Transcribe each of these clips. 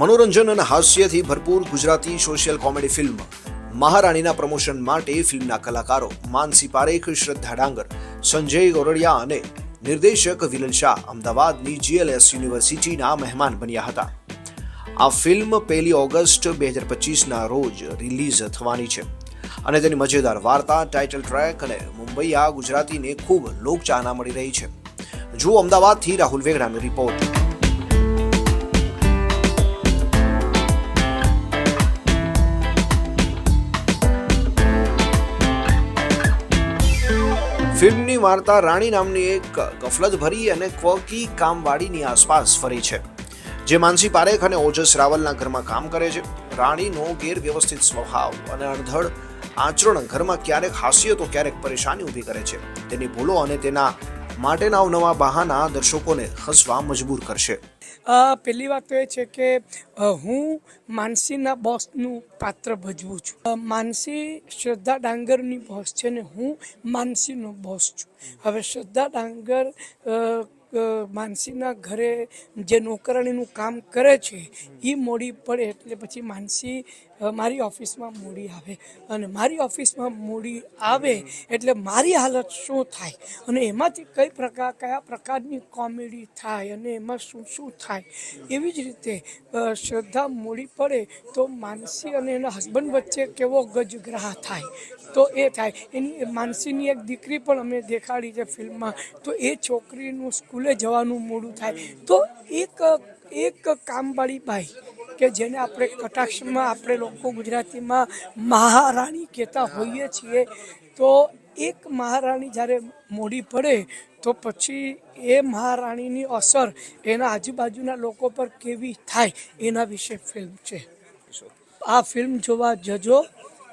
મનોરંજન અને હાસ્યથી ભરપૂર ગુજરાતી સોશિયલ કોમેડી ફિલ્મ. મહારાણીના પ્રમોશન માટે ફિલ્મના કલાકારો માનસી પારેખ, શ્રદ્ધા ડાંગર, સંજય ગોરડિયા અને નિર્દેશક વિલન શાહ અમદાવાદની જીએલએસ યુનિવર્સિટીના મહેમાન બન્યા હતા. આ ફિલ્મ પહેલી ઓગસ્ટ બે હજાર પચીસના રોજ રિલીઝ થવાની છે. અને તેની મજેદાર વાર્તા, ટાઇટલ ટ્રેક અને મુંબઈ આ ગુજરાતીને ખૂબ લોકચાહના મળી રહી છે. જુઓ અમદાવાદથી રાહુલ વેગડાનો રિપોર્ટ. ફિલ્મની વાર્તા રાણી નામની એક ગફલત ભરી અને ક્વકી કામવાળીની આસપાસ ફરી છે, જે માનસી પારેખ અને ઓજસ રાવલના ઘરમાં કામ કરે છે. રાણીનો ગેરવ્યવસ્થિત સ્વભાવ અને અણધડ આચરણ ઘરમાં ક્યારેક હાસ્ય તો ક્યારેક પરેશાની ઊભી કરે છે. તેની ભૂલો અને તેના માટેના અવનવા બહાના દર્શકોને હસવા મજબૂર કરશે. પહેલી વાત તો એ છે કે હું માનસીના બોસનું પાત્ર ભજવું છું. માનસી શ્રદ્ધા ડાંગરની બોસ છે ને હું માનસીનો બોસ છું. હવે શ્રદ્ધા ડાંગર માનસીના ઘરે જે નોકરાણીનું કામ કરે છે એ મોડી પડે એટલે પછી માનસી મારી ઓફિસમાં મોડી આવે. અને મારી ઓફિસમાં મોડી આવે એટલે મારી હાલત શું થાય? અને એમાંથી કઈ પ્રકાર, કયા પ્રકારની કોમેડી થાય અને એમાં શું શું થાય? એવી જ રીતે શ્રદ્ધા મોડી પડે તો માનસી અને એના હસબન્ડ વચ્ચે કેવો ગજગ્રાહ થાય? તો એ થાય. એની, માનસીની એક દીકરી પણ અમે દેખાડી છે ફિલ્મમાં. તો એ છોકરીનું સ્કૂલે જવાનું મોડું થાય. તો એક એક કામવાળી બાઈ કે જેને આપણે કટાક્ષમાં આપણે લોકો ગુજરાતીમાં મહારાણી કહેતા હોઈએ છીએ તો એક મહારાણી જ્યારે મોડી પડે તો પછી એ મહારાણીની અસર એના આજુબાજુના લોકો પર કેવી થાય એના વિશે ફિલ્મ છે. આ ફિલ્મ જોવા જજો.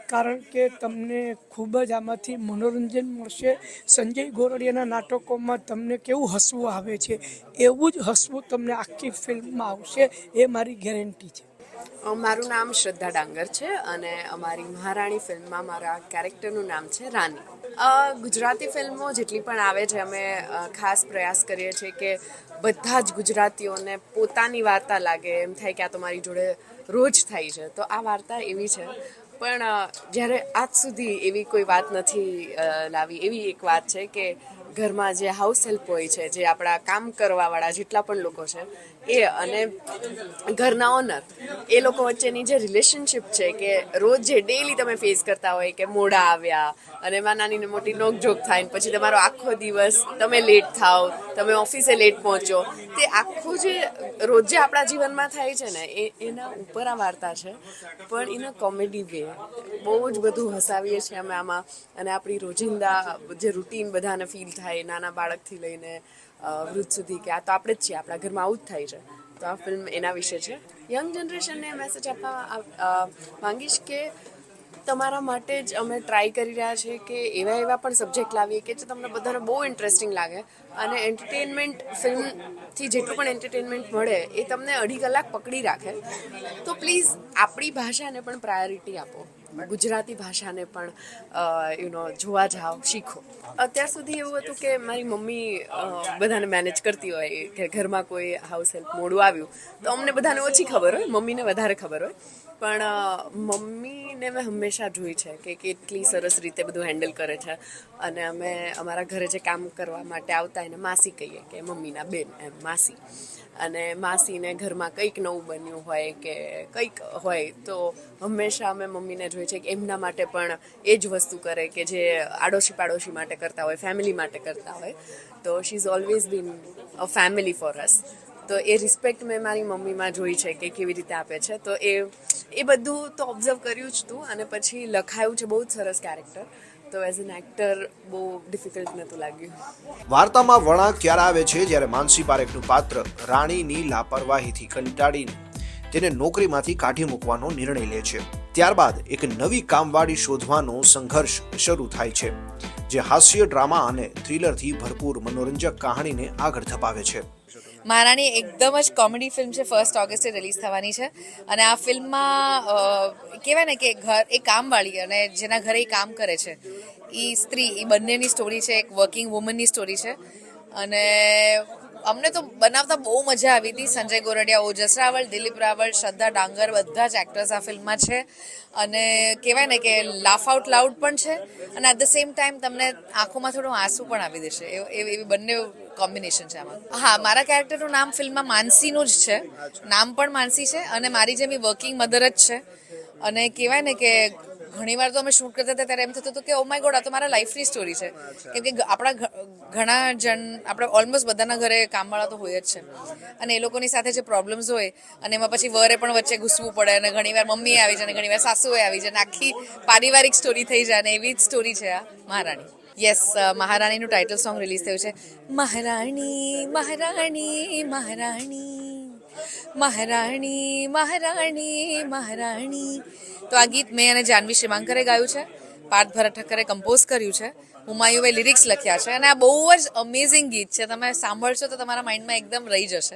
કારણ કે તમને ખૂબ જ આમાંથી મનોરંજન મળશે. સંજય ગોરડિયાના નાટકોમાં તમને કેવું હસવું આવે છે? એવું જ હસવું તમને આખી ફિલ્મમાં આવશે, એ મારી ગેરંટી છે. મારું નામ શ્રદ્ધા ડાંગર છે અને અમારી મહારાણી ફિલ્મમાં મારા કેરેક્ટરનું નામ છે રાની. ગુજરાતી ફિલ્મો જેટલી પણ આવે છે, અમે ખાસ પ્રયાસ કરીએ છીએ કે બધા જ ગુજરાતીઓને પોતાની વાર્તા લાગે. એમ થાય કે આ તો મારી જોડે રોજ થાય છે. તો આ વાર્તા એવી છે. પણ જ્યારે આજ સુધી એવી કોઈ વાત નથી લાવી. એવી એક વાત છે કે ઘરમાં જે હાઉસ હેલ્પ હોય છે, જે આપણા કામ કરવાવાળા જેટલા પણ લોકો છે, એ અને ઘરના ઓનર એ લોકો વચ્ચેની જે રિલેશનશિપ છે કે રોજ જે ડેઈલી તમે ફેસ કરતા હોય કે મોડા આવ્યા અને એમાં નાની ને મોટી નોકઝોક થાય ને પછી તમારો આખો દિવસ તમે લેટ થાવ, તમે ઓફિસે લેટ પહોંચો, તે આખું જે રોજ જે આપણા જીવનમાં થાય છે ને, એ, એના ઉપર આ વાર્તા છે. પણ એનો કોમેડી વે બહુ જ બધું હસાવીએ છીએ અમે આમાં અને આપણી રોજિંદા જે રૂટીન બધાને ફીલ થાય નાના બાળકથી લઈને વૃદ્ધ સુધી કે આ તો આપણે જ છીએ, આપણા ઘરમાં આવું જ થાય છે. તો આ ફિલ્મ એના વિશે છે. યંગ જનરેશનને મેસેજ આપવા માંગીશ કે તમારા માટે જ અમે ટ્રાય કરી રહ્યા છીએ કે એવા એવા પણ સબ્જેક્ટ લાવીએ કે જે તમને બધાને બહુ ઇન્ટરેસ્ટિંગ લાગે. અને એન્ટરટેનમેન્ટ ફિલ્મથી જેટલું પણ એન્ટરટેનમેન્ટ મળે એ તમને અઢી કલાક પકડી રાખે. તો પ્લીઝ આપણી ભાષાને પણ પ્રાયોરિટી આપો. ગુજરાતી ભાષાને પણ યુ નો જોવા જાઓ શીખો. અત્યાર સુધી એવું હતું કે મારી મમ્મી બધાને મેનેજ કરતી હોય કે ઘરમાં કોઈ હાઉસ હેલ્પ મોડું આવ્યું, તો અમને બધાને ઓછી ખબર હોય, મમ્મીને વધારે ખબર હોય. પણ મમ્મીને મેં હંમેશા જોઈ છે કે કેટલી સરસ રીતે બધું હેન્ડલ કરે છે. અને અમે અમારા ઘરે જે કામ કરવા માટે આવતા એને માસી કહીએ કે મમ્મીના બેન, એમ, માસી. અને માસીને ઘરમાં કંઈક નવું બન્યું હોય કે કંઈક હોય તો હંમેશા અમે મમ્મીને જોઈએ છે કે એમના માટે પણ એ જ વસ્તુ કરે કે જે આડોશી પાડોશી માટે કરતા હોય ફેમિલી માટે કરતા હોય. તો she is always been a family for us તો એ રિસ્પેક્ટ મેં મારી મમ્મીમાં જોઈ છે કે કેવી રીતે આપે છે. તો એ એ બધું તો ઓબ્ઝર્વ કર્યું જ તું અને પછી લખાયું છે બહુ જ સરસ કેરેક્ટર તો એઝ એન એક્ટર બહુ ડિફિકલ્ટ નહોતું લાગ્યું. વાર્તામાં વળાંક ક્યારે આવે છે જ્યારે માનસી પારેખનું પાત્ર રાણીની લાપરવાહીથી કંટાળીને તેને નોકરીમાંથી કાઢી મૂકવાનો નિર્ણય લે છે. ત્યારબાદ એક નવી કામવાળી શોધવાનો સંઘર્ષ શરૂ થાય છે, જે હાસ્ય ડ્રામા અને થ્રિલરથી ભરપૂર મનોરંજક કહાણીને આગળ ધપાવે છે. મહારાણી એકદમ જ કોમેડી ફિલ્મ છે ફર્સ્ટ ઓગસ્ટે રિલીઝ થવાની છે. અને આ ફિલ્મમાં કહેવાય ને કે ઘર, એ કામવાળી અને જેના ઘરે એ કામ કરે છે એ સ્ત્રી એ બંનેની સ્ટોરી છે, એક વર્કિંગ વુમનની સ્ટોરી છે. અને અમને તો બનાવતા બહુ મજા આવી હતી. સંજય ગોરડિયા, ઓજસ રાવલ, દિલીપ રાવલ, શ્રદ્ધા ડાંગર બધા જ એક્ટર્સ આ ફિલ્મમાં છે. અને કહેવાય ને કે લાફ આઉટ લાઉડ પણ છે. અને એટ ધ સેમ ટાઈમ તમને આંખોમાં થોડું આંસુ પણ આવી દેશે. એવ- બંને કોમ્બિનેશન છે આમાં. હા, મારા કેરેક્ટરનું નામ ફિલ્મમાં માનસીનું જ છે. નામ પણ માનસી છે અને મારી જેમ વર્કિંગ મધર જ છે. અને કહેવાય ને કે ઘણીવાર તો અમે શૂટ કરતા હતા ત્યારે એમ થતું હતું કે ઓ માય ગોડ આ તો મારા લાઈફની સ્ટોરી છે. કેમ કે આપણા ઘણા જણ, આપણે ઓલમોસ્ટ બધાના ઘરે કામવાળા તો હોય જ છે. અને એ લોકોની સાથે જે પ્રોબ્લેમ્સ હોય, અને એમાં પછી વરે પણ વચ્ચે ઘૂસવું પડે, અને ઘણીવાર મમ્મી આવી જાય, અને ઘણીવાર સાસુએ આવી જાય, અને આખી પારિવારિક સ્ટોરી થઈ જાય, અને એવી જ સ્ટોરી છે આ મહારાણી. યસ મહારાણીનું ટાઇટલ સોંગ રિલીઝ થયું છે. મહારાણી મહારાણી મહારાણી મહારાણી મહારાણી મહારાણી. તો આ ગીત મેં અને જાનવી શ્રીમાંકરે ગાયું છે. પાર્થ ભરત ઠક્કરે કમ્પોઝ કર્યું છે. હુમાયુએ લિરિક્સ લખ્યા છે અને આ બહુ જ અમેઝિંગ ગીત છે. તમે સાંભળશો તો તમારા માઇન્ડમાં એકદમ રહી જશે.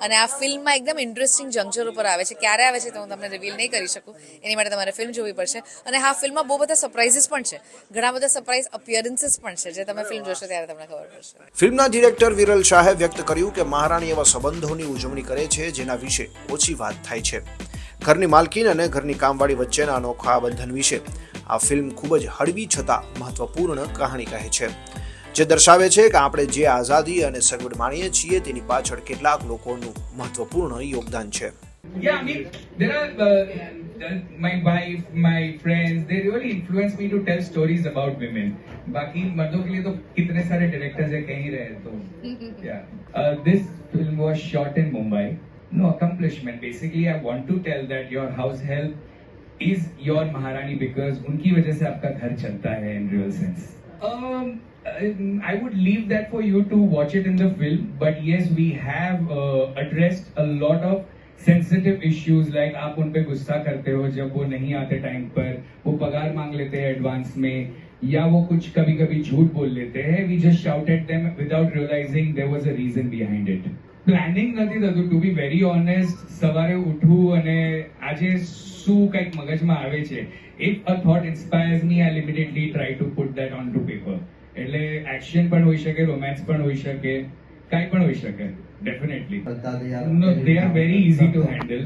અને આ ફિલ્મમાં એકદમ ઇન્ટરેસ્ટિંગ જંક્ચર ઉપર આવે છે. ક્યારે આવે છે તો હું તમને રિવીલ નહીં કરી શકું. એની માટે તમારે ફિલ્મ જોવી પડશે. અને હા, ફિલ્મમાં બહુ બધા સરપ્રાઇઝીસ પણ છે. ઘણા બધા સરપ્રાઇઝ અપિયરન્સીસ પણ છે. જે તમે ફિલ્મ જોશો ત્યારે તમને ખબર પડશે. ફિલ્મના ડિરેક્ટર વિરલ શાહે વ્યક્ત કર્યું કે મહારાણી એવા સંબંધોની ઉજવણી કરે છે જેના વિશે ઓછી વાત થાય છે. ઘરની માલકીન અને ઘરની કામવાળી વચ્ચેના અનોખા બંધન વિશે. આ ફિલ્મ ખૂબ જ હળવી છતાં મહત્વપૂર્ણ કહાણી કહે છે જે દર્શાવે છે કે આપણે જે આઝાદી અને સગવડ માણીએ છીએ તેની પાછળ કેટલાક લોકોનું મહત્વપૂર્ણ યોગદાન છે Yeah, I mean, there are uh, uh, my wife, my friends. They really influence me to tell stories about women. बाकी मर्दों के लिए तो कितने सारे डायरेक्टर्स है कहीं रहे तो yeah. Uh, this film was shot in Mumbai. No accomplishment. Basically, I want to tell that your house help is your Maharani because उनकी वजह से आपका घर चलता है sense. Um, uh, I would leave that for you to watch it in the film. But yes, we have uh, addressed a lot of sensitive issues like आप उन पे गुस्सा करते हो जब वो नहीं आते टाइम पर वो पगार मांग लेते हैं एडवांस में या वो कुछ कभी कभी झूठ बोल लेते हैं we just shout at them without realising there was a reason behind it planning નથી થતું ટુ બી વેરી ઓનેસ્ટ સવારે ઉઠવું અને આજે શું કંઈક મગજમાં આવે છે if a thought inspires me I limitedly try to put that on to paper એટલે એક્શન પણ હોઈ શકે રોમેન્સ પણ હોઈ શકે કાંઈ પણ હોઈ શકે definitely no they are very easy to handle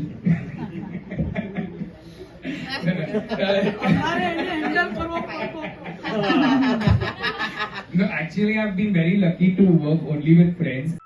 No, actually, I've been very lucky to work only with friends.